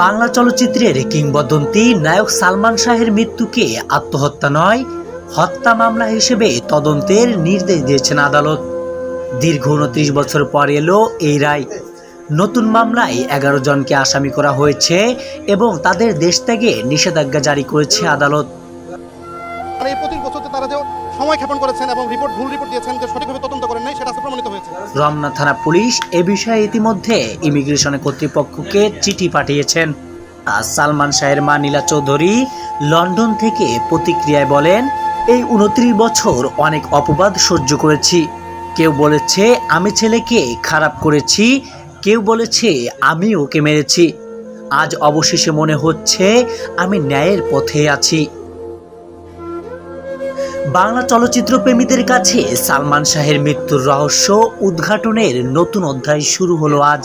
বাংলা চলচ্চিত্রের কিংবদন্তি নায়ক সালমান শাহের মৃত্যুকে আত্মহত্যা নয়, হত্যা মামলা হিসেবে তদন্তের নির্দেশ দিয়েছেন আদালত। দীর্ঘ উনত্রিশ বছর পর এলো এই রায়। নতুন মামলায় এগারো জনকে আসামি করা হয়েছে এবং তাদের দেশ ত্যাগে নিষেধাজ্ঞা জারি করেছে আদালত। সময় ক্ষেপণ করেছেন এবং রিপোর্ট, ভুল রিপোর্ট দিয়েছেন যে সঠিকভাবে তদন্ত করেন নাই রমনা থানা পুলিশ এ বিষয়ে ইতিমধ্যে ইমিগ্রেশন কর্তৃপক্ষকে চিঠি পাঠিয়েছেন। সালমান শাহের মা নীলা চৌধুরী লন্ডন থেকে প্রতিক্রিয়ায় বলেন, এই উনত্রিশ বছর অনেক অপবাদ সহ্য করেছি। কেউ বলেছে, আমি ছেলেকে খারাপ করেছি, কেউ বলেছে, আমি ওকে মেরেছি। আজ অবশেষে মনে হচ্ছে, আমি ন্যায়ের পথে আছি। বাংলা চলচ্চিত্র প্রেমীদের কাছে সালমান শাহের মৃত্যুর রহস্য উদ্ঘাটনের নতুন অধ্যায় শুরু হলো আজ।